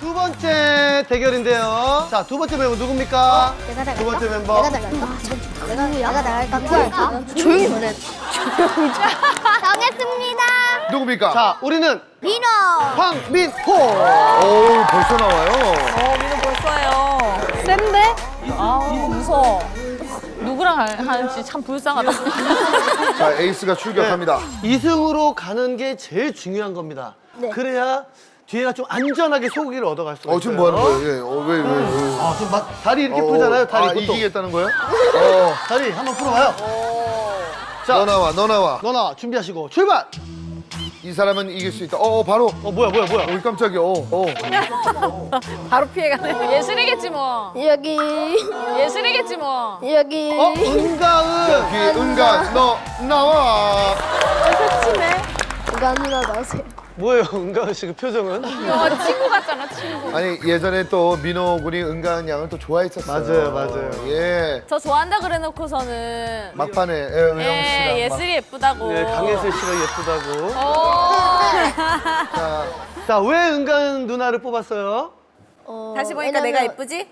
두 번째 대결인데요. 자, 두 번째 멤버 누굽니까? 내가 나갈까? 두 번째 멤버. 내가 나갈까? 내가 내가 나갈까? 누굴까? 조용히 해. 정했습니다. 누굽니까? 자, 우리는 민호. 황민호. 오 벌써 나와요. 어, 민호 벌써요. 센데? 아, 무서워. 누구랑 하- 하는지 참 불쌍하다. 자 에이스가 출격합니다. 네. 2승으로 가는 게 제일 중요한 겁니다. 네. 그래야 뒤에가 좀 안전하게 소고기를 얻어갈 수가 있어요. 어 지금 뭐 하는 거예요? 예. 어 왜 왜? 왜? 아, 좀 막, 다리 이렇게 어, 풀잖아요. 다리 아, 보통. 이기겠다는 거예요? 어. 다리 한번 풀어봐요. 자, 너 나와, 너 나와. 너 나와. 준비하시고 출발. 이 사람은 이길 수 있다. 어, 어 바로. 어, 뭐야, 뭐야, 뭐야. 어, 깜짝이야. 어, 어. 바로 피해가네. 예술이겠지 뭐. 여기 예술이겠지 뭐. 여기. 어, 은가은. 뒤에 은간, 너 나와. 누가 누나 나오세요. 뭐예요, 은가은 씨 그 표정은? 어, 친구 같잖아, 친구. 아니 예전에 또 민호 군이 은간 양을 또 좋아했었어요. 맞아요, 맞아요. 예. 저 좋아한다 그래놓고서는. 막판에 예, 은영 씨랑 예, 막. 예술이 예쁘다고. 네, 강예슬 씨가 예쁘다고. 오. 자, 자, 왜 은가은 누나를 뽑았어요? 어, 다시 보니까 왜냐면- 내가 예쁘지?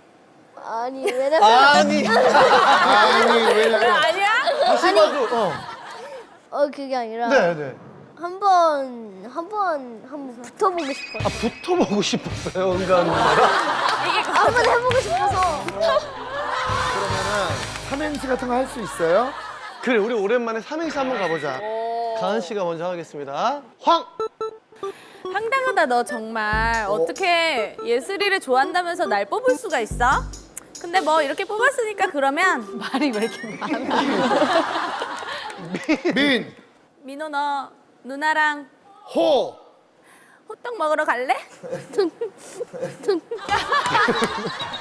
아니 왜냐면 아니. 아니 왜냐면 아니야? 다시 봐도. 어. 어 그게 아니라 네, 네. 한번 한번 한번 붙어보고 싶어요. 아, 붙어보고 싶었어요, 누나랑. 한번 해보고 싶어서. 그러면은 삼행시 같은 거 할 수 있어요? 그래, 우리 오랜만에 삼행시 한번 가보자. 가은 씨가 먼저 하겠습니다. 황! 황당하다 너 정말 어 떻게 예슬이를 좋아한다면서 날 뽑을 수가 있어? 근데 뭐 이렇게 뽑았으니까 그러면 말이 왜 이렇게 많아? 민, 민호 너 누나랑 호. 호떡 먹으러 갈래?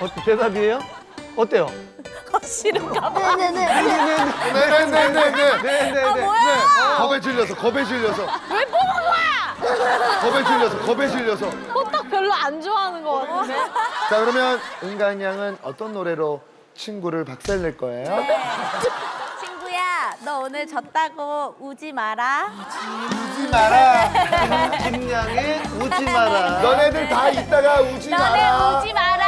어때, 대답이에요? 어때요? 어, 싫은가 봐. 네네네. 네 네네네네. 네, 네, 네. 네. 겁에 질려서, 겁에 질려서. 왜 뽑은 거야? 겁에 질려서, 겁에 질려서. 호떡 별로 안 좋아하는 거 같은데? 자 그러면 은간 양은 어떤 노래로 친구를 박살낼 거예요? 너 오늘 졌다고 우지 마라. 우지 마라. 김양의 우지 마라. 너네들 다 있다가 우지 너네 마라. 우지 마라.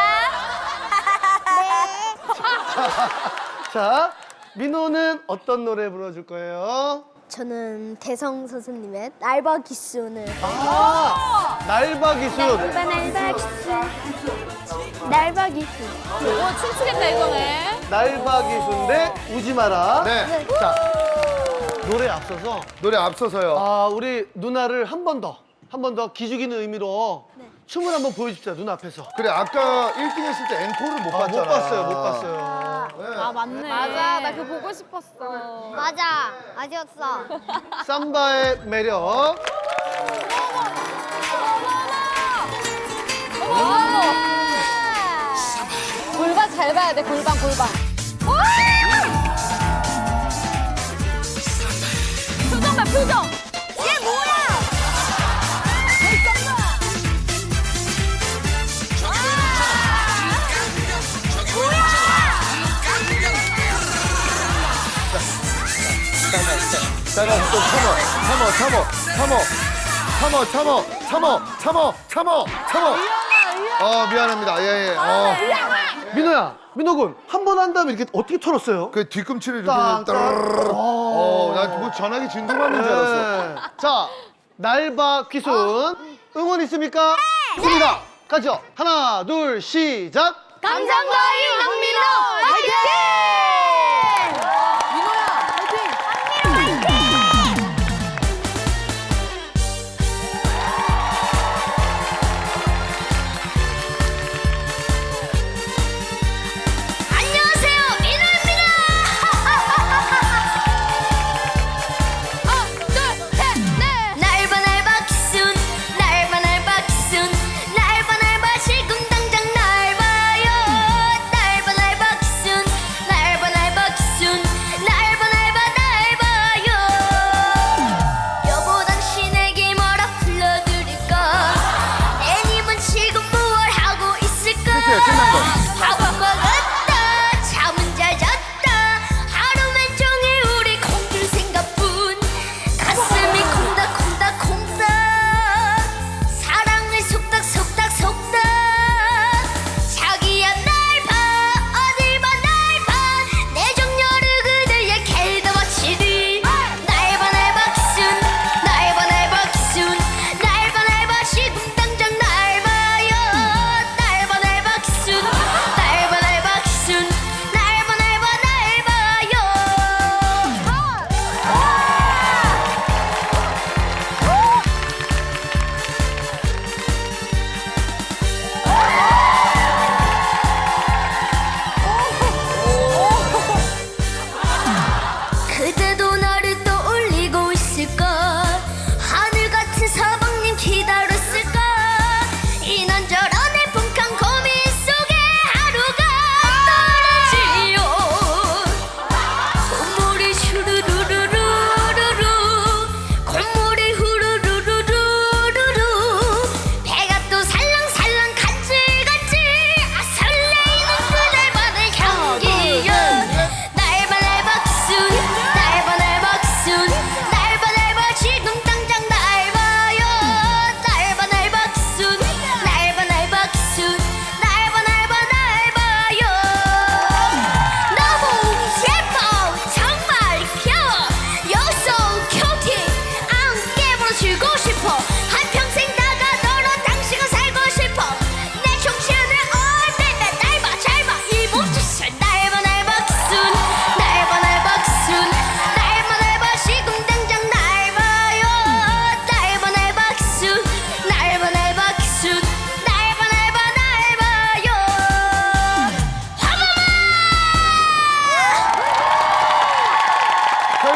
자, 민호는 어떤 노래 불러줄 거예요? 저는 대성 선생님의 날바 기순을. 아, 날바 기술. 날바 날바 기순. 날바 기순. 어 춤추겠다 이거네. 날바 기술인데 우지 마라. 네. 자, 노래 앞서서 노래 앞서서요. 아, 우리 누나를 한 번 더, 한 번 더 기죽이는 의미로 춤을 한번 보여줍시다, 누나 앞에서. 그래 아까 1등 했을 때 앵콜을 못 아, 봤잖아. 못 봤어요, 못 봤어요. 아 맞네. 맞아 나 그거 보고 싶었어. 맞아. 아쉬웠어. 삼바의 매력. 골반 잘 봐야 돼 골반 골반. 표정 봐 표정. 얘 뭐야? 잠깐 좀 참어, 참어, 참어, 참어, 참어, 참어, 참어, 참어, 참어. 어 미안합니다. 예 예. 어. 민호야, 민호군, 한 번 한 다음에 이렇게 어떻게 털었어요? 그 뒤꿈치를 땅, 이렇게 따르르르. 어, 나뭐 전화기 진동 맞는 줄 알았어. 네. 자, 날바 귀순. 응원 있습니까? 네. 있습니다. 가죠. 하나, 둘, 시작. 감성거인 강민호 화이팅! 거.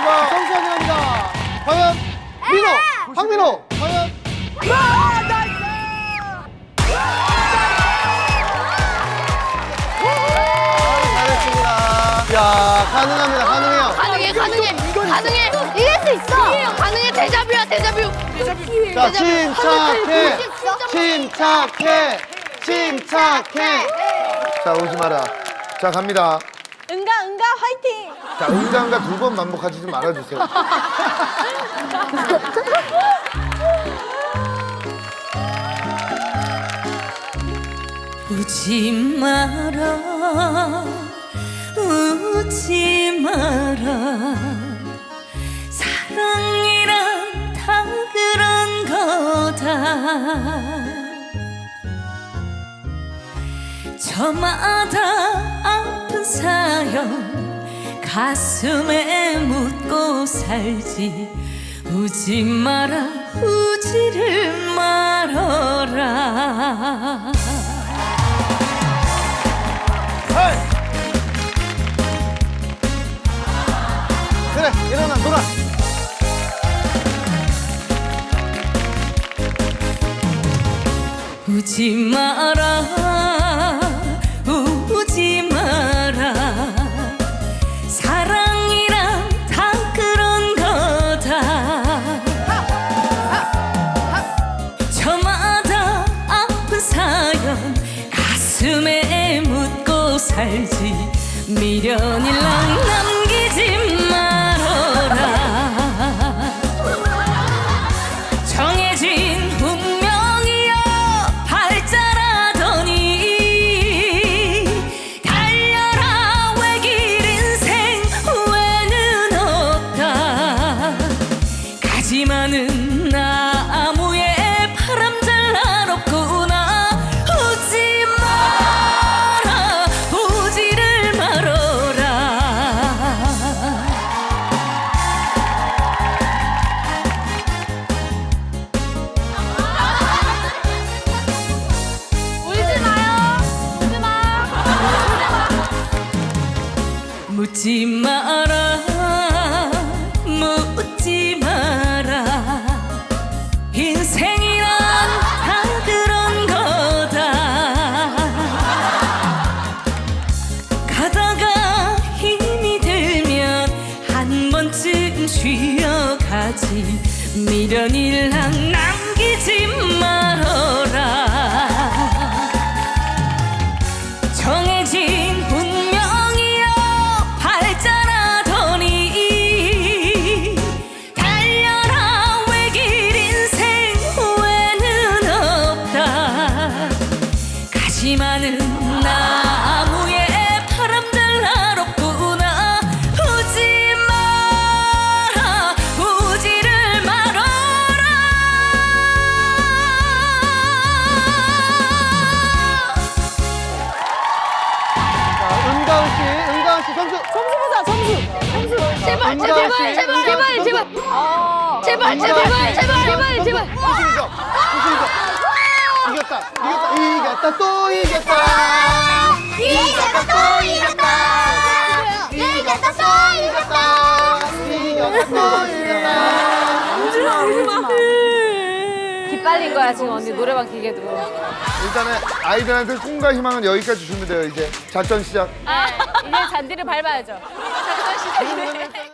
선수가 선수가 들어갑니다. 과연 민호, 황민호, 과연 아, 잘했습니다. 야 가능합니다. 가능해요. 가능해 가능해 가능해 이길 수 있어. 이게요 가능해 대자뷰야 대자뷰 자 침착해, 침착해, 침착해. 자 오지 마라. 자 갑니다. 화이팅. 자 응장가 두번 반복하지 좀 말아주세요. 웃지 마라 웃지 마라 사랑이란 다 그런 거다 저마다 아픈 사연 가슴에 묻고 살지. 우지 마라 우지를 말어라. 그래 일어나 놀아. 우지 마라 미련 일랑 남기지 말아라. 정해진 운명이여 발자라더니 달려라 외길 인생 후회는 없다. 가지마는 묻지 마라 묻지 마라. 인생이란 다 그런 거다. 가다가 힘이 들면 한 번쯤 쉬어가지. 미련일랑 남 점수 점수. 보자 점수. 제발 씨, 제발 제발 제발. 점수. 제발 제발 제발 씨, 제발 은가은 제발 씨 제발. 점수. 구십이점 구십이점 이겼다. 이겼다. 이겼다. 또 이겼다. 이겼다 또 이겼다. 이겼다 또 이겼다. 이겼다. 또 이겼다. 기빨린 거야 지금 언니 노래방 기계도. 일단은 아이들한테 꿈과 희망은 여기까지 주면 돼요 이제. 작전 시작. 아 이제 잔디를 밟아야죠. 작전 시작이네.